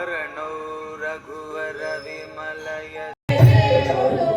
वरणौ रघुवर विमलय